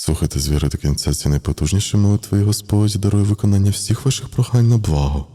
Слухайте з віри до кінця ці найпотужніші молитви, і Господь дарує виконання всіх ваших прохань на благо.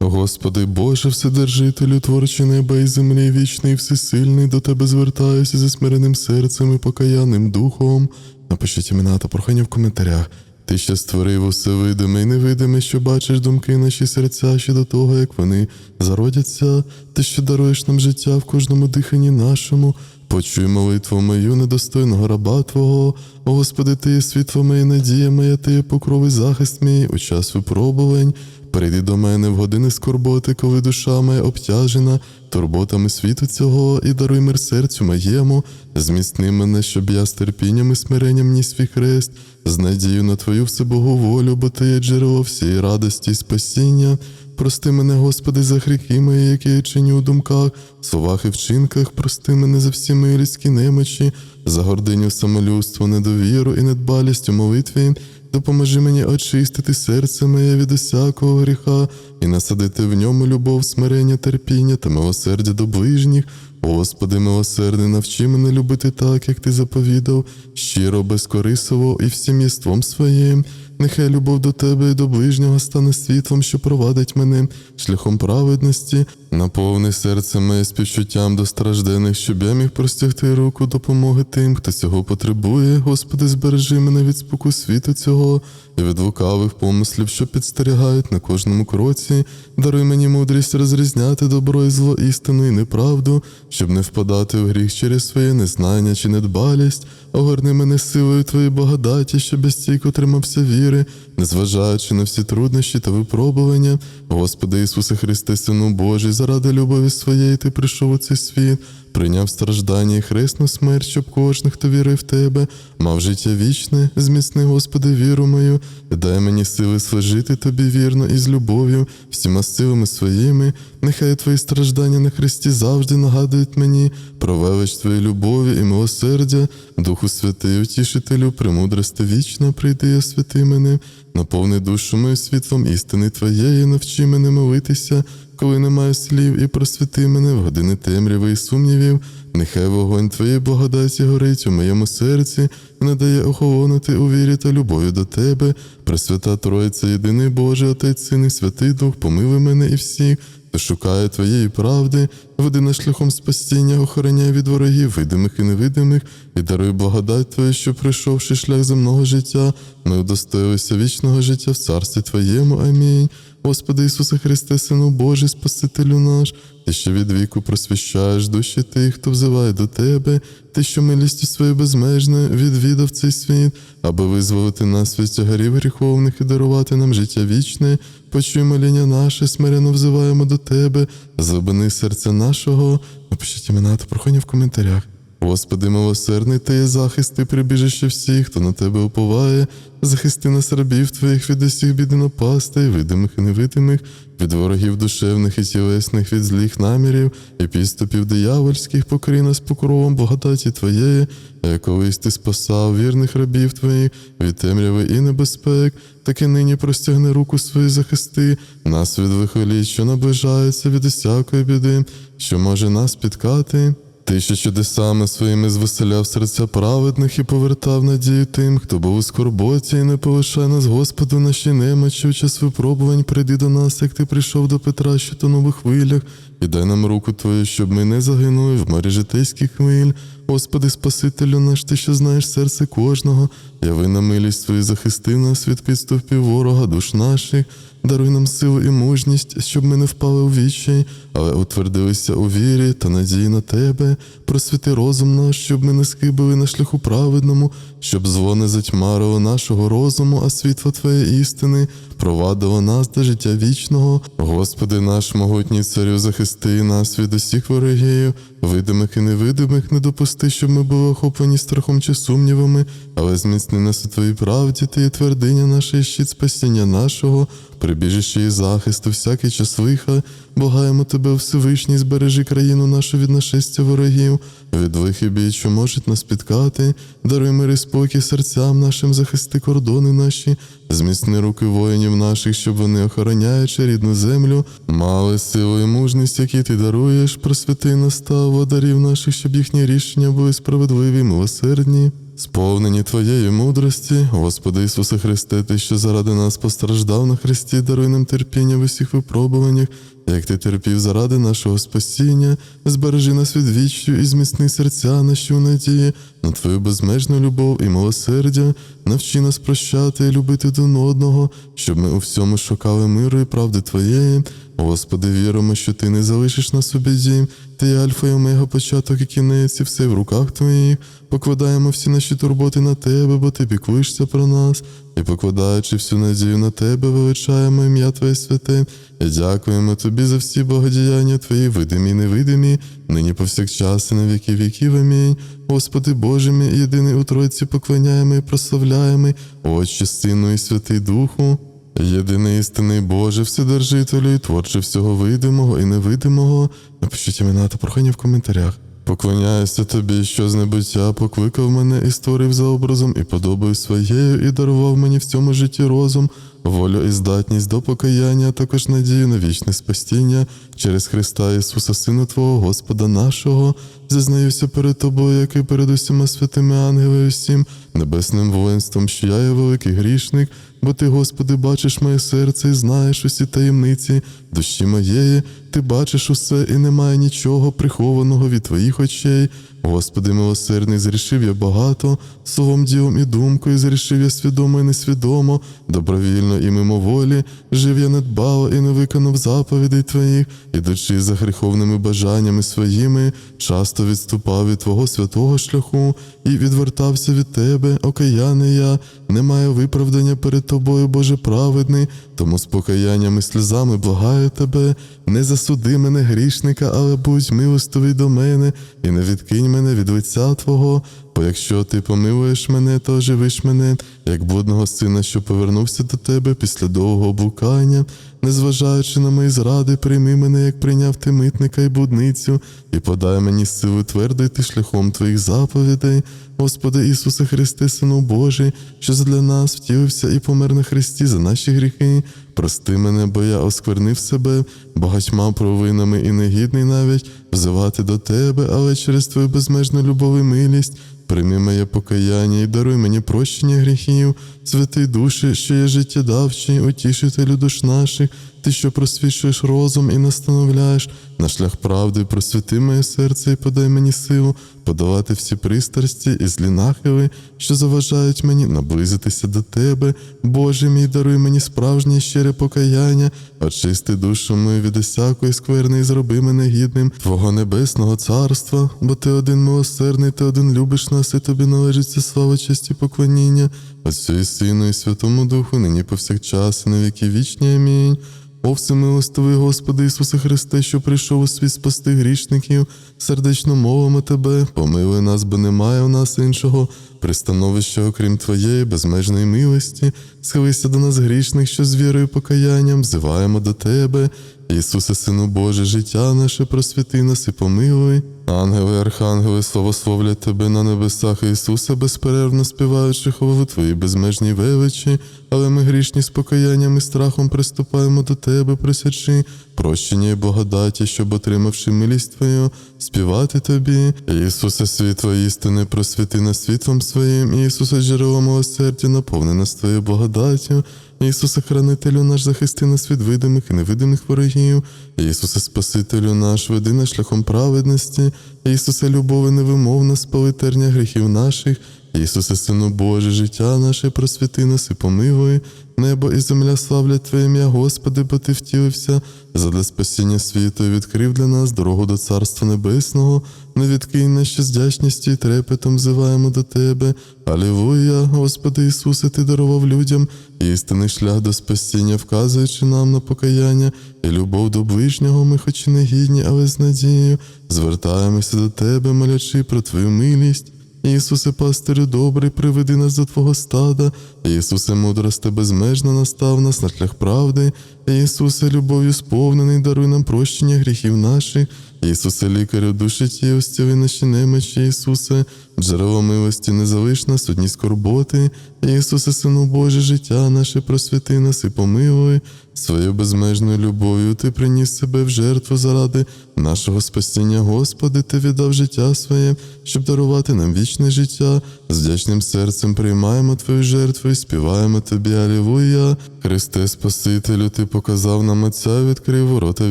Господи Боже, Вседержителю, творчи неба і землі, вічний, і всесильний, до Тебе звертаюся зі смиреним серцем і покаянним духом. Напишіть імена та прохання в коментарях. Ти що створив усе видиме і невидиме, що бачиш думки наші серця ще до того, як вони зародяться, ти що даруєш нам життя в кожному диханні нашому. Почуй молитву мою недостойного раба Твого. О Господи, Ти є світло моє, надія моя, Ти є покров захист мій у час випробувань. Прийди до мене в години скорботи, коли душа моя обтяжена турботами світу цього, і даруй мир серцю моєму, зміцни мене, щоб я з терпінням і смиренням ніс свій хрест, з надією на Твою всебогу волю, бо Ти є джерело всієї радості і спасіння. Прости мене, Господи, за гріхи мої, які я чиню у думках, словах і вчинках, прости мене за всі мої людські немочі, за гординю самолюбство, недовіру і недбалість у молитві. Допоможи мені очистити серце моє від усякого гріха і насадити в ньому любов, смирення, терпіння та милосердя до ближніх. Господи, милосердний, навчи мене любити так, як ти заповідав, щиро, безкорисово і всім єством своїм. Нехай любов до тебе і до ближнього стане світлом, що провадить мене шляхом праведності, наповни серце моє співчуттям до страждених, щоб я міг простягти руку допомоги тим, хто цього потребує. Господи, збережи мене від споку світу цього і від лукавих помислів, що підстерігають на кожному кроці. Даруй мені мудрість розрізняти добро і зло, істину і неправду, щоб не впадати в гріх через своє незнання чи недбалість. Огорни мене силою Твоєї благодаті, щоб я стійко тримався віри, незважаючи на всі труднощі та випробування. Господи Ісусе Христе, Сину Божий, заради любові своєї Ти прийшов у цей світ, прийняв страждання і хресну смерть, щоб кожен, хто вірив в Тебе, мав життя вічне, зміцни, Господи, віру мою, дай мені сили служити Тобі вірно і з любов'ю, всіма силами своїми. Нехай Твої страждання на Христі завжди нагадують мені про велич Твоєї любові і милосердя, Духу Святий, утішителю, премудрости вічна, прийди і освяти мене, наповни душу мою світлом істини Твоєї, навчи мене молитися, коли немає слів, і просвіти мене в години темряви і сумнівів. Нехай вогонь Твоєї благодаті горить у моєму серці, і не дає охолонути у вірі та любові до Тебе. Пресвята Троїця, єдиний Боже, Отець, Син і Святий Дух, помилуй мене і всіх, хто шукає Твоєї правди, веди на шляхом спасіння, охороняй від ворогів, видимих і невидимих, і даруй благодать Твою, що пройшовши шлях земного життя, ми удостоїлися вічного життя в царстві Твоєму. Амінь. Господи Ісусе Христе, Сину Божий, Спасителю наш, Ти, що від віку просвіщаєш душі тих, хто взиває до Тебе, Ти, що милістю своєю безмежною відвідав цей світ, аби визволити нас від тягарів гріховних і дарувати нам життя вічне, почуй моління наше, смирено взиваємо до Тебе, злобини серця нашого. Напишіть імена та прохання в коментарях. Господи, милосердний, Ти є захист і прибіжище всіх, хто на тебе уповає, захисти нас рабів Твоїх від усіх бід і напастей, видимих і невидимих, від ворогів душевних і тілесних, від злих намірів і підступів диявольських, покрий нас покровом благодаті Твоєї, як колись Ти спасав вірних рабів Твоїх від темряви і небезпек, так і нині простягни руку свою захисти, нас від вихоліть, що наближається від усякої біди, що може нас спіткати. Ти, що чудесами своїми звеселяв серця праведних і повертав надію тим, хто був у скорботі, і не полишай нас, Господу, наші немочі, у час випробувань прийди до нас, як ти прийшов до Петра, що тонув у хвилях, і дай нам руку Твою, щоб ми не загинули в морі житейських хвиль. Господи, Спасителю наш, ти, що знаєш серце кожного, яви на милість свою захисти нас від підступів ворога душ наших. Даруй нам силу і мужність, щоб ми не впали у відчай, але утвердилися у вірі та надії на тебе. Просвіти розум наш, щоб ми не скибили на шляху праведному, щоб зло не затьмарило нашого розуму, а світло Твоєї істини провадило нас до життя вічного. Господи наш могутній царю, захисти нас від усіх ворогів, видимих і невидимих, не допусти, щоб ми були охоплені страхом чи сумнівами, але зміцни нас у Твоїй правді, Ти є твердиня наша і щит спасіння нашого, прибіжище і захист всякий час лиха. Благаємо тебе, Всевишній, збережи країну нашу від нашестя ворогів, від лихи бій, що можуть нас спіткати, даруй мир і спокій серцям нашим, захисти кордони наші, зміцни руки воїнів наших, щоб вони, охороняючи рідну землю, мали силу і мужність, які ти даруєш, просвіти настав водарів наших, щоб їхні рішення були справедливі, милосердні. Сповнені Твоєї мудрості, Господи Ісусе Христе, Ти, що заради нас постраждав на Христі, даруй нам терпіння в усіх випробуваннях, як Ти терпів заради нашого спасіння, збережи нас від віччю і зміцни серця наші у надії на Твою безмежну любов і милосердя, навчи нас прощати і любити один одного, щоб ми у всьому шукали миру і правди Твоєї. Господи, віримо, що Ти не залишиш нас у біді, Ти Альфа і Омега, початок і кінець, і все в руках Твоїх. Покладаємо всі наші турботи на Тебе, бо Ти піклуєшся про нас, і покладаючи всю надію на Тебе, величаємо ім'я Твоє святе, і дякуємо Тобі за всі благодіяння Твої, видимі і невидимі, нині повсякчас і на віки віків. Амінь. Господи Боже мій, єдиний у Тройці поклоняємо і прославляємо, Отче, Сину і Святий Духу. Єдиний істинний Боже, Вседержителю і творче всього видимого і невидимого. Напишіть імена та прохання в коментарях. Поклоняюся тобі, що з небуття покликав мене і створив за образом, і подобою своєю, і дарував мені в цьому житті розум, волю і здатність до покаяння, а також надію на вічне спастіння через Христа Ісуса, Сина Твого, Господа нашого. Зізнаюся перед тобою, як і перед усіма святими ангелами, усім небесним воїнством, що я є великий грішник, бо ти, Господи, бачиш моє серце і знаєш усі таємниці душі моєї, ти бачиш усе, і немає нічого прихованого від твоїх очей. Господи, милосердний, зрішив я багато, словом, ділом і думкою, зрішив я свідомо і несвідомо, добровільно і мимоволі, жив я недбало і не виконав заповідей Твоїх, ідучи за гріховними бажаннями своїми, часто відступав від Твого святого шляху і відвертався від Тебе, окаяний я, не маю виправдання перед Тобою, Боже праведний, тому з покаянням і сльозами благаю Тебе, не засуди мене грішника, але будь милостивий до мене, і не відкинь мене від лиця Твого. Бо якщо ти помилуєш мене, то оживиш мене, як блудного сина, що повернувся до тебе після довгого блукання, незважаючи на мої зради, прийми мене, як прийняв ти митника і будницю, і подай мені силу твердо йти шляхом твоїх заповідей. Господи Ісусе Христе, Сину Божий, що для нас втілився і помер на Христі за наші гріхи. Прости мене, бо я осквернив себе багатьма провинами і негідний навіть взивати до Тебе, але через Твою безмежну любов і милість. Прийми моє покаяння і даруй мені прощення гріхів, святий душі, що є життєдавчий, утішителю душ наших, ти, що просвічуєш розум і настановляєш на шлях правди, просвіти моє серце і подай мені силу подолати всі пристрасті і злі нахили, що заважають мені наблизитися до Тебе. Боже мій, даруй мені справжнє щире покаяння, очисти душу мою від усякої скверни і зроби мене гідним Твого небесного царства, бо Ти один милосердний, Ти один любиш нас, і тобі належить вся слава, честь і поклоніння, Отцю і Сину, і Святому Духу, нині повсякчас, і на віки вічні. Амінь. О всемилостивий Господи Ісусе Христе, що прийшов у світ спасти грішників, сердечно мовимо Тебе, помилуй нас, бо немає у нас іншого пристановища, окрім Твоєї безмежної милості, схилися до нас грішних, що з вірою покаянням взиваємо до Тебе. Ісусе, Сину Боже, життя наше просвіти нас і помилуй. Ангели, архангели, славословлять Тебе на небесах, Ісусе, безперервно співаючи хвалу Твої безмежній величі, але ми грішні з покаянням і страхом приступаємо до Тебе, просячи прощення і благодаті, щоб, отримавши милість Твою, співати Тобі. Ісусе, світло істини, просвіти нас світлом Своїм, Ісусе, джерело милосердя, наповни нас Твоєю благодаттю. Ісусе, хранителю наш, захисти нас від видимих і невидимих ворогів. Ісусе, Спасителю наш, веди нас шляхом праведності. Ісусе, любові невимовна, спалитерня гріхів наших. Ісусе, Сину Боже, життя наше, просвіти нас і помилуй. Небо і земля славлять Твоє ім'я, Господи, бо Ти втілився, задля спасіння світу і відкрив для нас дорогу до Царства Небесного. Не відкинь нас ще з і трепетом взиваємо до Тебе. Алілуя, Господи Ісусе, Ти дарував людям істинний шлях до спасіння, вказуючи нам на покаяння і любов до ближнього, ми хоч і не гідні, але з надією, звертаємося до Тебе, молячи про Твою милість. Ісусе, пастирю добрий, приведи нас до Твого стада. Ісусе, мудрости безмежно настав нас на шлях правди. Ісусе, любов'ю сповнений, даруй нам прощення гріхів наших. Ісусе, лікарю душі ті, остяви наші немочі, Ісусе, джерело милості, не залиш нас одні скорботи, Ісусе, Сину Божий, життя наше просвіти нас і помилуй. Своєю безмежною любов'ю Ти приніс себе в жертву заради нашого спасіння, Господи, Ти віддав життя своє, щоб дарувати нам вічне життя. З вдячним серцем приймаємо Твою жертву і співаємо Тобі, Алілуя. Христе Спасителю, Ти показав нам Отця, відкрив ворота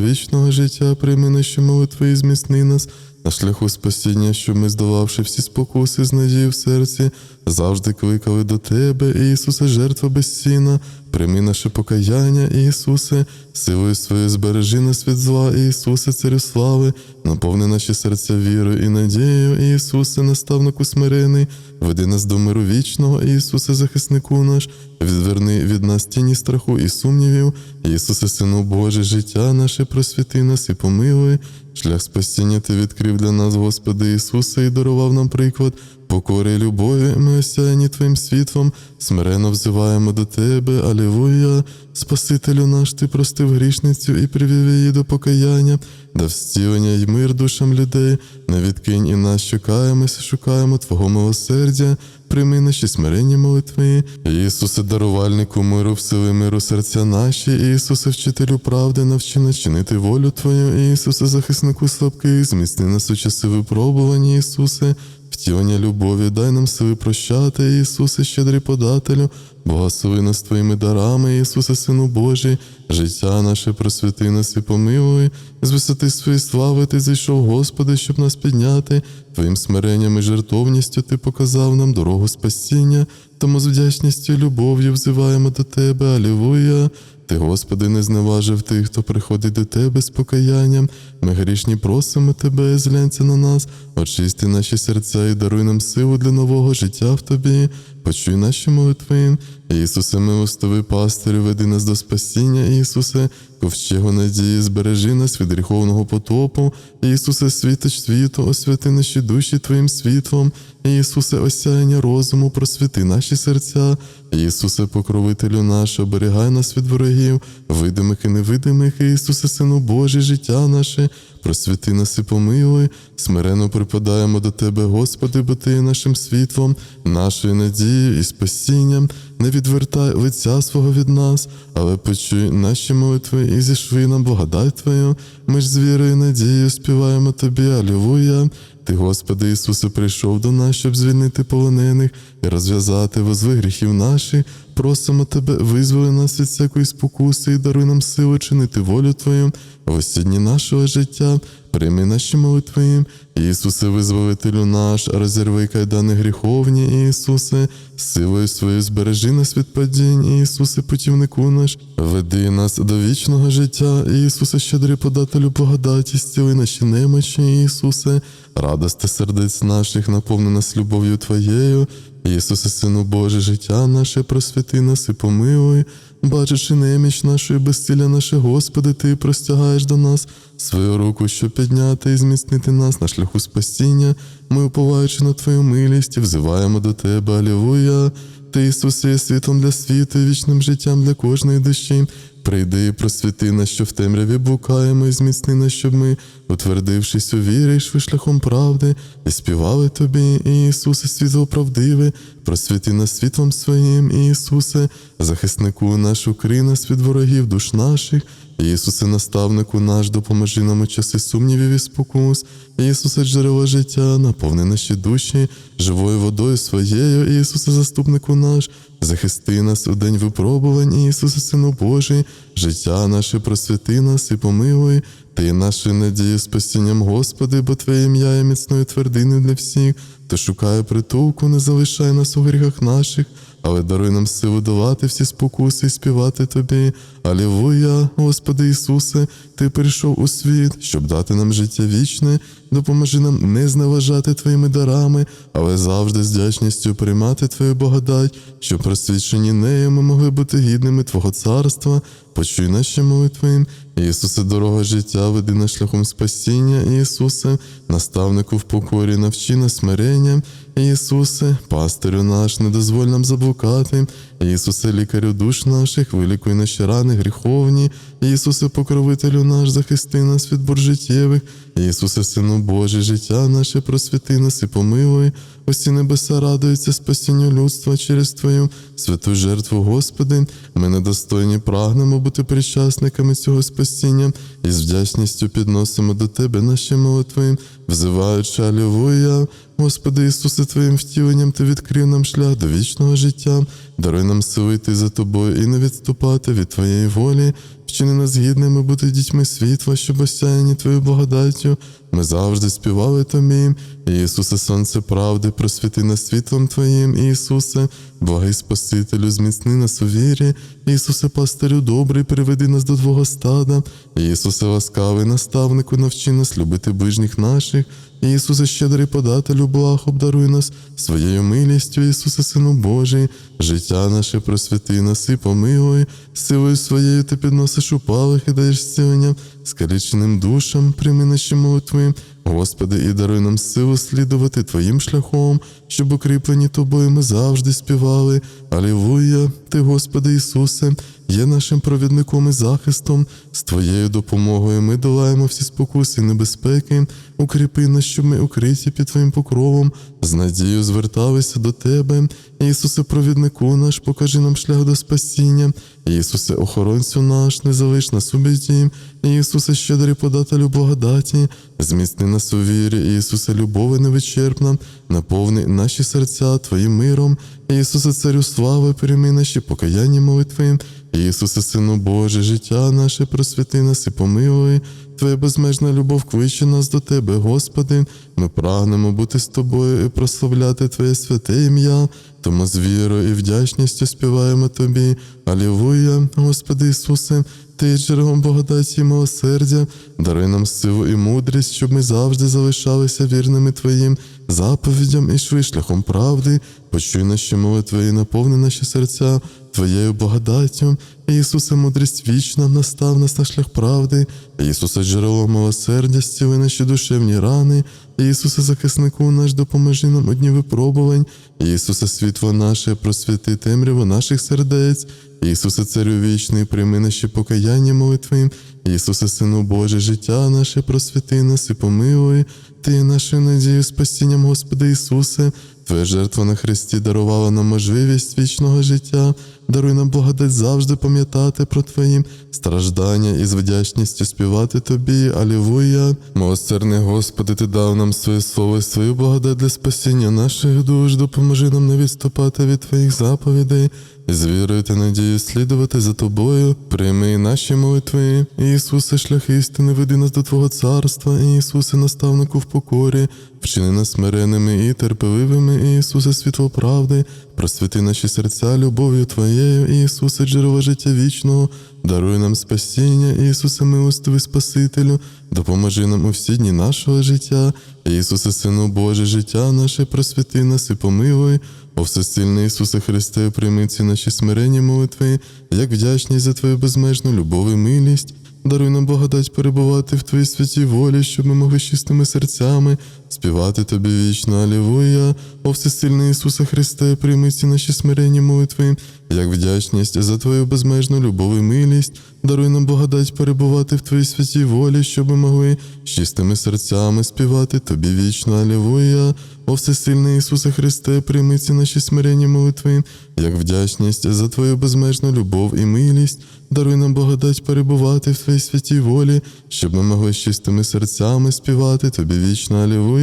вічного життя, прийми наші молитви і зміцни нас на шляху спасіння, щоб ми, здолавши всі спокуси з надією в серці, завжди кликали до Тебе, Ісусе, жертва безцінна, прийми наше покаяння, Ісусе, силою своєю збережи нас від зла, Ісусе, Царю слави, наповни наші серця вірою і надією, Ісусе, наставнику смирений, веди нас до миру вічного, Ісусе, захиснику наш, відверни від нас тіні страху і сумнівів, Ісусе, Сину Божий, життя наше просвіти нас і помилуй. Шлях спасіння Ти відкрив для нас, Господи Ісусе, і дарував нам приклад покори і любові. Ми осяяні Твоїм світлом, смиренно взиваємо до Тебе, Алілуя. Спасителю наш, Ти простив грішницю і привів її до покаяння, дав зцілення й мир душам людей. Не відкинь і нас чекаємося, шукаємо Твого милосердя. Прийми наші смиренні молитви. Ісусе, дарувальнику миру, всили миру серця наші, Ісусе, вчителю правди, навчи нас чинити волю Твою, Ісусе, захиснику слабких, зміцни нас у часи випробування, Ісусе, втілення любові, дай нам сили прощати, Ісусе, щедрий подателю, благослови нас Твоїми дарами, Ісусе, Сину Божий, життя наше просвіти нас і помилуй, з висоти своєї слави Ти зійшов, Господи, щоб нас підняти. Твоїм смиренням і жертовністю Ти показав нам дорогу спасіння, тому з вдячністю і любов'ю взиваємо до Тебе, Алілуя. Ти, Господи, не зневажив тих, хто приходить до Тебе з покаянням. Ми грішні просимо Тебе, зглянься на нас, очисти наші серця і даруй нам силу для нового життя в Тобі. Почуй наші молитви. Ісусе, милостивий пастирю, веди нас до спасіння, Ісусе, ковчегу надії, збережи нас від гріховного потопу. Ісусе, світоч світу, освяти наші душі Твоїм світлом. Ісусе, осяяння розуму, просвіти наші серця. Ісусе, покровителю наш, оберігай нас від ворогів, видимих і невидимих, Ісусе, Сину Божий, життя наше, просвіти нас і помилуй, смиренно припадаємо до Тебе, Господи, бо Ти є нашим світлом, нашою надією і спасінням. Не відвертай лиця свого від нас, але почуй наші молитви і зішви нам благодать Твою. Ми ж з вірою і надією співаємо Тобі, Алілуя. Ти, Господи Ісусе, прийшов до нас, щоб звільнити полонених і розв'язати возви гріхів наших. Просимо Тебе, визволи нас від всякої спокуси і даруй нам силу чинити волю Твою в усі нашого життя. Прийми наші молитви, Ісусе, визволителю наш, розірви кайдани гріховні, Ісусе, силою своєю збережи нас від падінь, Ісусе, путівнику наш, веди нас до вічного життя, Ісусе, щедрий подателю благодаті, зціли наші немочі, Ісусе, радости сердець наших, наповни нас любов'ю Твоєю. Ісусе, Сину Боже, життя наше, просвіти нас і помилуй, бачачи неміч нашої безціля наше, Господи, Ти простягаєш до нас свою руку, щоб підняти і зміцнити нас на шляху спасіння. Ми, уповаючи на Твою милість, взиваємо до Тебе, Алілуя. Ти, Ісусе, є світлом для світу, і вічним життям для кожної душі. Прийди і просвіти нас, що в темряві блукаємо, і зміцни нас, щоб ми, утвердившись у вірі, йшли шляхом правди, і співали тобі, Ісусе, світло правдиве, просвіти нас світлом своїм, Ісусе, захиснику наш, укрий нас від ворогів душ наших. Ісусе, наставнику наш, допоможи нам у часи сумнівів і спокус. Ісусе, джерело життя, наповни наші душі живою водою своєю, Ісусе, заступнику наш, захисти нас у день випробувань, Ісусе, Сину Божий, життя наше просвіти нас і помилуй. Ти нашою надією спасінням, Господи, бо Твоє ім'я є міцною твердиною для всіх, хто шукає притулку, не залишай нас у гріхах наших, але даруй нам силу долати всі спокуси і співати Тобі. Алілуя, Господи Ісусе, Ти прийшов у світ, щоб дати нам життя вічне, допоможи нам не зневажати Твоїми дарами, але завжди з вдячністю приймати Твою благодать, щоб просвідчені нею ми могли бути гідними Твого царства. Почуй наші молитви. Ісусе, дорога життя, веди нас шляхом спасіння, Ісусе, наставнику в покорі, навчи нас смирення. Ісусе, пастирю наш, не дозволь нам заблукати. Ісусе, лікарю душ наших, вилікуй наші рани гріховні. Ісусе, покровителю наш, захисти нас від боржиттєвих. Ісусе, Сину Божий, життя наше просвіти нас і помилуй. Усі небеса радуються спасінню людства через Твою святу жертву, Господи. Ми недостойні прагнемо бути причасниками цього спасіння і з вдячністю підносимо до Тебе наші молитви, взиваючи Алілуя. Господи Ісусе, Твоїм втіленням Ти відкрив нам шлях до вічного життя, даруй нам сили йти за Тобою і не відступати від Твоєї волі. Вчини нас гідними бути дітьми світла, щоб осяяні Твою благодаттю. Ми завжди співали Тобі. Ісусе, Сонце правди, просвіти нас світлом Твоїм, Ісусе, благий Спасителю, зміцни нас у вірі, Ісусе, пастирю добрий, приведи нас до Твого стада, Ісусе, ласкавий наставнику, навчи нас любити ближніх наших. Ісусе, щедрий подателю благ, обдаруй нас своєю милістю, Ісусе, Сину Божий, життя наше просвіти нас і помилуй, силою своєю ти підносиш упалих і даєш зцілення, скаліченим душам, прийми наші молитви. Господи, і даруй нам силу слідувати Твоїм шляхом, щоб укріплені Тобою ми завжди співали. Алілуя! Ти, Господи Ісусе, є нашим провідником і захистом. З Твоєю допомогою ми долаємо всі спокуси і небезпеки. Укріпи нас, щоб ми укриті під Твоїм покровом, з надією зверталися до Тебе. Ісусе, провіднику наш, покажи нам шлях до спасіння. Ісусе, охоронцю наш, не залиш нас у біді. Ісусе, щедрий подателю благодаті, зміцни нас у вірі, Ісусе, любови невичерпна, наповни наші серця Твоїм миром. Ісусе, царю слави, прийми наші покаянні молитви. Ісусе, Сину Боже, життя наше просвіти нас і помилуй. Твоя безмежна любов кличе нас до Тебе, Господи. Ми прагнемо бути з Тобою і прославляти Твоє святе ім'я. Тому з вірою і вдячністю співаємо Тобі. Алілуя, Господи Ісусе, Ти є джерелом благодаті і милосердя, даруй нам силу і мудрість, щоб ми завжди залишалися вірними Твоїм заповідям і йшли шляхом правди. Почуй наші молитви і наповни наші серця Твоєю благодаттю. Ісусе, мудрість вічна, настав нас на шлях правди. Ісусе, джерело милосердя, зціли наші душевні рани. Ісусе, захиснику наш, допоможи нам у дні випробувань. Ісусе, світло наше, просвіти темряву наших сердець. Ісусе, царю вічний, прийми наші покаяння молитви. Ісусе, Сину Боже, життя наше, просвіти нас і помилуй. Ти є нашою надією, спасінням, Господи Ісусе. Твоя жертва на Христі дарувала нам можливість вічного життя. Даруй нам благодать завжди пам'ятати про Твої страждання і з вдячністю співати Тобі. Алілуя. Милосердний Господи, Ти дав нам своє слово і свою благодать для спасіння наших душ. Допоможи нам не відступати від Твоїх заповідей. З вірою та надією слідувати за тобою, прийми наші молитви, Ісусе, шлях істини, веди нас до Твого царства, Ісусе, наставнику в покорі, вчини нас смиреними і терпеливими, Ісусе, світло правди, просвіти наші серця любов'ю Твоєю, Ісусе, джерело життя вічного, даруй нам спасіння, Ісусе, милостивий Спасителю, допоможи нам у всі дні нашого життя, Ісусе, Сину Боже, життя наше, просвіти нас і помилуй. О всесильний Ісусе Христе, прийми ці наші смиренні молитви, як вдячність за Твою безмежну любов і милість. Даруй нам благодать перебувати в Твоїй святій волі, щоб ми могли чистими серцями співати Тобі вічно, Алілуя. О всесильний Ісусе Христе, прийми наші смиренні молитви, як вдячність за Твою безмежну любов і милість. Даруй нам благодать перебувати в Твоїй святій волі, щоб ми могли з чистими серцями співати Тобі вічно, Алілуя. О всесильний Ісусе Христе, прийми наші смиренні молитви, як вдячність за Твою безмежну любов і милість. Даруй нам благодать перебувати в Твоїй святій волі, щоб ми могли з чистими серцями співати Тобі вічно, Алілуя.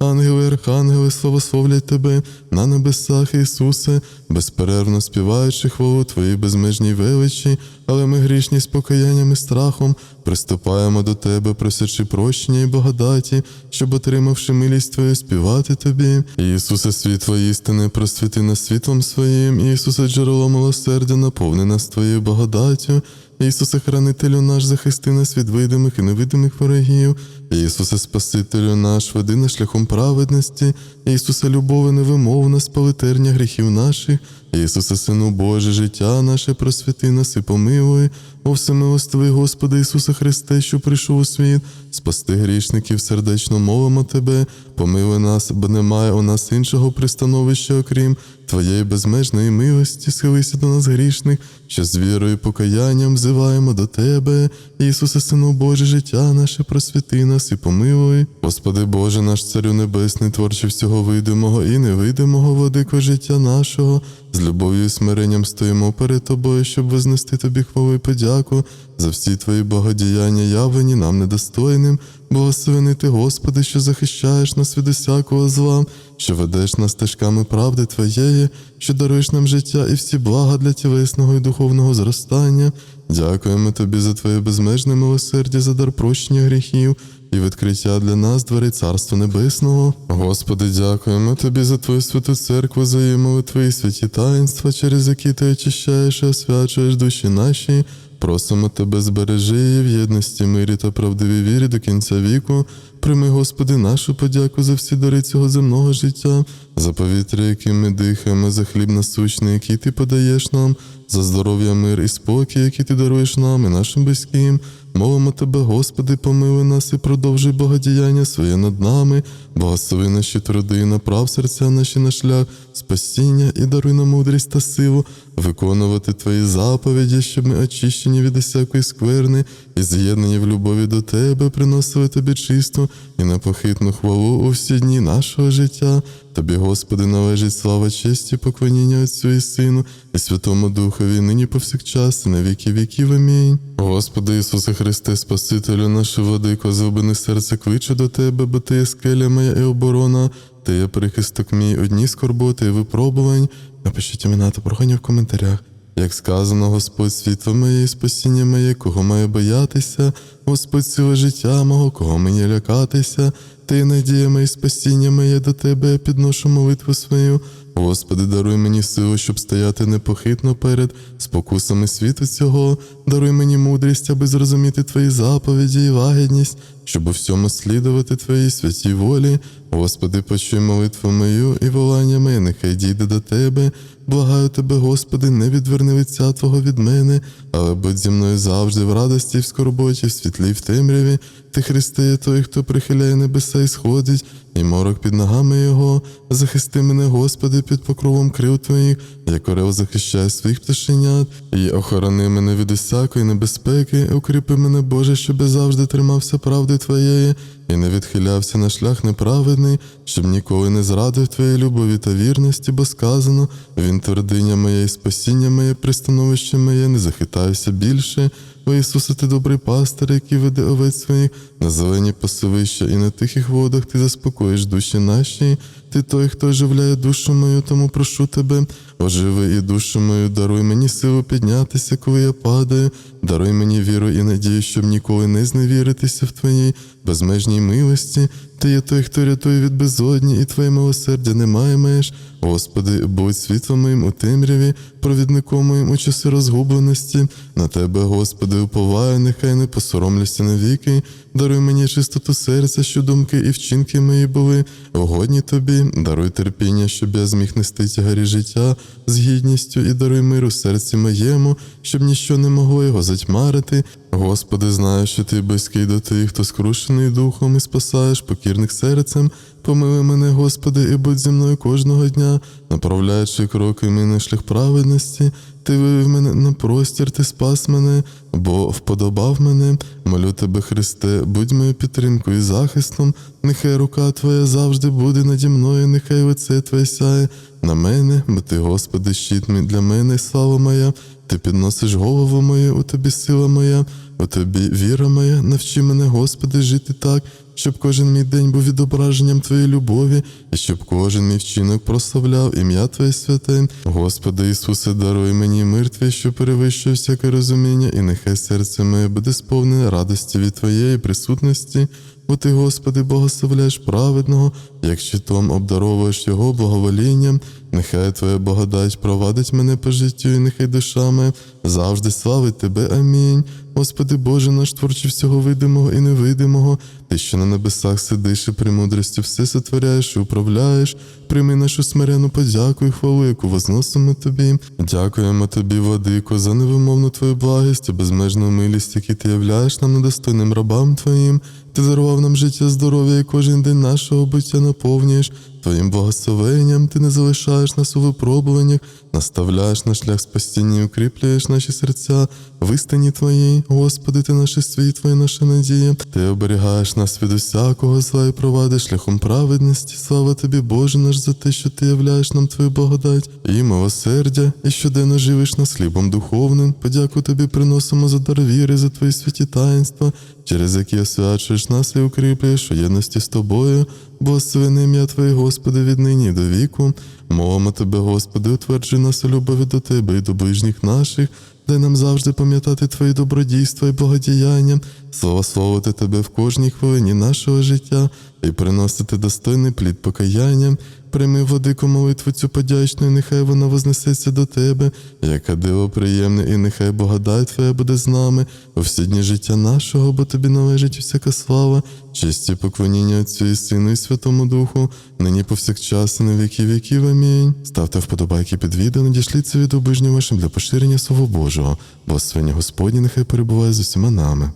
Ангели, архангели, славословлять Тебе на небесах, Ісусе, безперервно співаючи хвалу Твоїй безмежній величі, але ми грішні з покаянням і страхом приступаємо до Тебе, просячи прощення і благодаті, щоб, отримавши милість Твою, співати Тобі. Ісусе, світло істини, просвіти нас світлом своїм, Ісусе, джерело милосердя, наповни нас Твоєю благодаттю. Ісусе, хранителю наш, захисти нас від видимих і невидимих ворогів. Ісусе, Спасителю наш, веди нас шляхом праведності, Ісусе, любови невимовна, спалитерня гріхів наших, Ісусе, Сину Боже, життя наше, просвіти нас і помилуй. О всемилостивий Господи Ісусе Христе, що прийшов у світ, спасти грішників, сердечно молимо Тебе, помилуй нас, бо немає у нас іншого пристановища, окрім Твоєї безмежної милості, схилися до нас грішних, що з вірою і покаянням взиваємо до Тебе, Ісусе, Сину Боже, життя наше, просвіти нас і помилуй. Господи Боже, наш Царю Небесний, творче всього видимого і невидимого, владико життя нашого, з любов'ю і смиренням стоїмо перед Тобою, щоб вознести Тобі хвалу і подяку за всі Твої богодіяння, явлені нам недостойним. Благословений Ти, Господи, що захищаєш нас від усякого зла, що ведеш нас стежками правди Твоєї, що даруєш нам життя і всі блага для тілесного і духовного зростання. Дякуємо Тобі за Твоє безмежне милосердя, за дар прощення гріхів і відкриття для нас дверей Царства Небесного. Господи, дякуємо Тобі за Твою святу церкву, за її молитви і святі таїнства, через які Ти очищаєш і освячуєш душі наші. Просимо Тебе, збережи її в єдності, мирі та правдивій вірі до кінця віку. Прийми, Господи, нашу подяку за всі дари цього земного життя, за повітря, яким ми дихаємо, за хліб насущний, який Ти подаєш нам, за здоров'я, мир і спокій, який Ти даруєш нам і нашим близьким. Молимо Тебе, Господи, помили нас і продовжуй благодіяння своє над нами, благослови наші труди направ серця наші на шлях спасіння і даруй нам мудрість та силу виконувати Твої заповіді, щоб ми очищені від усякої скверни і з'єднані в любові до Тебе, приносили Тобі чисту і непохитну хвалу у всі дні нашого життя. Тобі, Господи, належить слава, честь і поклоніння Отцю і Сину, і Святому Духові, нині повсякчас, і на віки віків. Амінь. Господи Ісусе Христе, Спасителю наше владико, злобини серце кличу до Тебе, бо Ти є скеля моя і оборона, Ти є прихисток мій, одні скорботи і випробувань. Напишіть імена та прохання в коментарях. Як сказано, Господь світло моє і спасіння моє, кого маю боятися, Господь ціле життя мого, кого мені лякатися, ти надія моє спасіння моє до тебе, я підношу молитву свою. Господи, даруй мені силу, щоб стояти непохитно перед спокусами світу цього, даруй мені мудрість, аби зрозуміти Твої заповіді і вагідність, щоб у всьому слідувати Твоїй святій волі. Господи, почуй молитву мою і волання моє, нехай дійде до Тебе. Благаю Тебе, Господи, не відверни лиця Твого від мене, але будь зі мною завжди в радості, в скорботі, в світлі, в темряві. Ти Христе, той, хто прихиляє небеса і сходить, і морок під ногами Його. Захисти мене, Господи, під покровом крил Твоїх, як орел захищає своїх пташенят, і охорони мене від усякої небезпеки, укріпи мене, Боже, щоб я завжди тримався правди Твоєї і не відхилявся на шлях неправедний, щоб ніколи не зрадив Твоєї любові та вірності, бо сказано, він твердиня моя і спасіння моє, пристановище моє, не захитаюся більше. О Ісусе, ти добрий пастир, який веде овець своїх на зелені пасовища, і на тихих водах ти заспокоїш душі наші. Ти той, хто оживляє душу мою, тому прошу тебе, оживи і душу мою, даруй мені силу піднятися, коли я падаю, даруй мені віру і надію, щоб ніколи не зневіритися в твоїй безмежній милості. Ти є той, хто рятує від безодні, і твоє милосердя немає меж. Господи, будь світлом моїм у темряві, провідником моїм у часи розгубленості. На тебе, Господи, уповаю, нехай не посоромлюся навіки. Даруй мені чистоту серця, що думки і вчинки мої були. Угодні тобі, даруй терпіння, щоб я зміг нести тягарі життя з гідністю і даруй мир у серці моєму, щоб ніщо не могло його затьмарити. Господи, знаю, що ти близький до тих, хто скрушений духом і спасаєш покірних серцем. Помили мене, Господи, і будь зі мною кожного дня, направляючи кроки мій на шлях праведності. Ти вивів мене на простір, ти спас мене, бо вподобав мене. Молю тебе, Христе, будь моєю підтримкою і захистом. Нехай рука Твоя завжди буде наді мною, нехай лице Твоє сяє на мене, бо ти, Господи, щит мій для мене, і слава моя. Ти підносиш голову мою, у тобі сила моя, у тобі віра моя, навчи мене, Господи, жити так, щоб кожен мій день був відображенням Твоєї любові, і щоб кожен мій вчинок прославляв ім'я Твоє святе. Господи Ісусе, даруй мені мир Твій, що перевищує всяке розуміння, і нехай серце моє буде сповнене радості від Твоєї присутності. Бо ти, Господи, благословляєш праведного, як щитом обдаровуєш його благоволінням, нехай Твоя благодать провадить мене по життю, і нехай душа моя завжди славить Тебе. Амінь. Господи Боже наш творчий всього видимого і невидимого, Ти, що на небесах сидиш і премудрістю все сотворяєш і управляєш, прийми нашу смирену подяку і хвалу, яку возносимо Тобі. Дякуємо Тобі, Владико, за невимовну Твою благість безмежну милість, які Ти являєш нам недостойним рабам Твоїм. Ти дарував нам життя, здоров'я і кожен день нашого буття наповнюєш. Твоїм благословенням ти не залишаєш нас у випробуваннях, наставляєш на шлях спасіння і укріплюєш наші серця в істині Твоїй. Господи, ти наше світло і наша надія. Ти оберігаєш нас від усякого зла і провадиш шляхом праведності. Слава тобі, Боже наш, за те, що ти являєш нам Твою благодать і милосердя, і щоденно живиш нас хлібом духовним. Подяку тобі приносимо за дар віри, за твої святі таїнства, через які освячуєш нас і укріплюєш у єдності з тобою. Благословене ім'я Твоє, Господи, віднині до віку. Молимо Тебе, Господи, утверджуй нас у любові до Тебе і до ближніх наших. Дай нам завжди пам'ятати Твої добродійства і благодіяння, славословити Тебе в кожній хвилині нашого життя і приносити достойний плід покаяння. Прийми владику молитву цю подячну, і нехай вона вознесеться до Тебе, яка диво приємне, і нехай благодать Твоя буде з нами у всі дні життя нашого, бо Тобі належить усяка слава, честь і поклоніння Отцю і Сину і Святому Духу, нині повсякчас і на віки віків. Амінь. Ставте вподобайки під відео, надішліть це від обижнім вашим для поширення Слова Божого. Благословення Господні нехай перебуває з усіма нами.